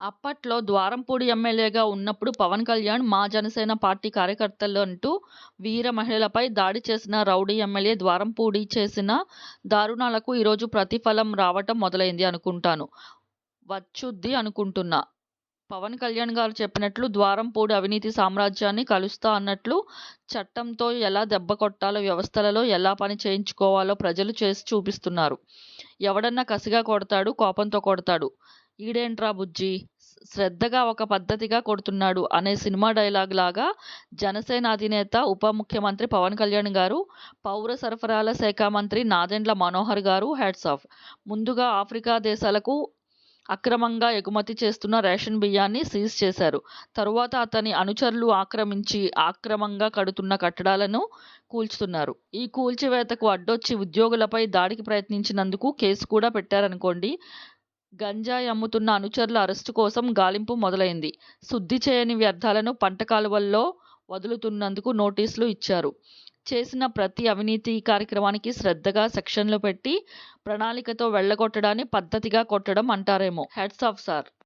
అప్పట్లో ద్వారంపూడి ఎమ్మెల్యేగా ఉన్నప్పుడు పవన్ కళ్యాణ్ మా జనసేన పార్టీ కార్యకర్తలంటూ వీర మహిళలపై దాడి చేసిన రౌడీ ఎమ్మెల్యే ద్వారంపూడి చేసిన దారుణాలకు ఈరోజు ప్రతిఫలం రావటం మొదలైంది అనుకుంటాను. వచ్చుద్ది అనుకుంటున్నా. పవన్ కళ్యాణ్ గారు చెప్పినట్లు ద్వారంపూడి అవినీతి సామ్రాజ్యాన్ని కలుస్తా అన్నట్లు చట్టంతో ఎలా దెబ్బ కొట్టాలో వ్యవస్థలలో ఎలా పని చేయించుకోవాలో ప్రజలు చేసి చూపిస్తున్నారు. ఎవడన్నా కసిగా కొడతాడు కోపంతో కొడతాడు. ఈడేంట్రా బుజ్జి శ్రద్ధగా ఒక పద్ధతిగా కొడుతున్నాడు అనే సినిమా డైలాగ్ లాగా జనసేన అధినేత ఉప ముఖ్యమంత్రి పవన్ కళ్యాణ్ గారు, పౌర సరఫరాల శాఖ మంత్రి నాదెండ్ల మనోహర్ గారు హ్యాట్స్ ఆఫ్. ముందుగా ఆఫ్రికా దేశాలకు అక్రమంగా ఎగుమతి చేస్తున్న రేషన్ బియ్యాన్ని సీజ్ చేశారు. తరువాత అతని అనుచరులు ఆక్రమించి అక్రమంగా కడుతున్న కట్టడాలను కూల్చుతున్నారు. ఈ కూల్చివేతకు అడ్డొచ్చి ఉద్యోగులపై దాడికి ప్రయత్నించినందుకు కేసు కూడా పెట్టారనుకోండి. గంజాయి అమ్ముతున్న అనుచరుల అరెస్టు కోసం గాలింపు మొదలైంది. శుద్ధి చేయని వ్యర్థాలను పంట కాలువల్లో వదులుతున్నందుకు నోటీసులు ఇచ్చారు. చేసిన ప్రతి అవినీతి కార్యక్రమానికి శ్రద్ధగా సెక్షన్లు పెట్టి ప్రణాళికతో వెళ్ళగొట్టడాన్ని పద్ధతిగా కొట్టడం అంటారేమో. Heads off sir.